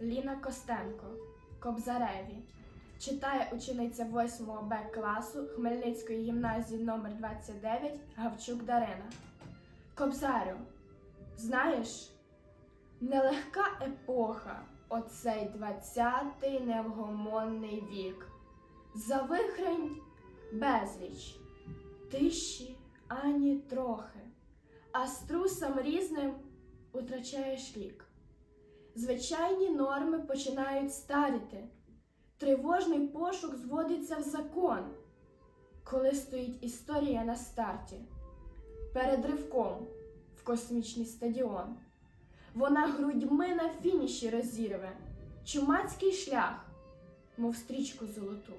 Ліна Костенко Кобзареві. Читає учениця 8 Б класу Хмельницької гімназії номер 29 Гавчук Дарина. Кобзарю, знаєш, нелегка епоха, оцей двадцятий невгомонний вік. Завихрень безліч, тиші ані трохи, а струсам різним утрачаєш лік. Звичайні норми починають старіти, тривожний пошук зводиться в закон, коли стоїть історія на старті, перед ривком в космічний стадіон. Вона грудьми на фініші розірве, чумацький шлях, мов стрічку золоту.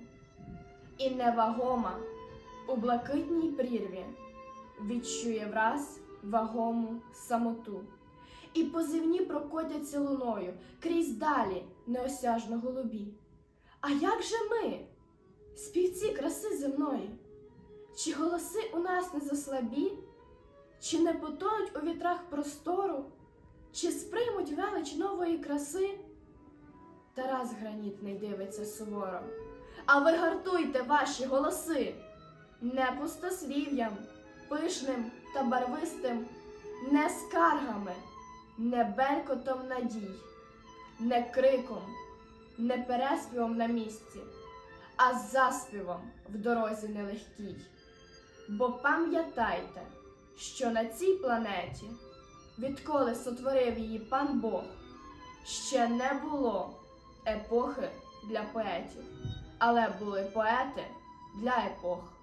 І невагома у блакитній прірві відчує враз вагому самоту. І позивні прокотяться луною крізь далі неосяжно голубі. А як же ми, співці краси земної? Чи голоси у нас не заслабі, чи не потонуть у вітрах простору, чи сприймуть велич нової краси? Тарас гранітний дивиться суворо. А ви гартуйте ваші голоси не пустослів'ям, пишним та барвистим, не скаргами, не белькотом надій, не криком, не переспівом на місці, а заспівом в дорозі нелегкій. Бо пам'ятайте, що на цій планеті, відколи сотворив її пан Бог, ще не було епохи для поетів, але були поети для епох.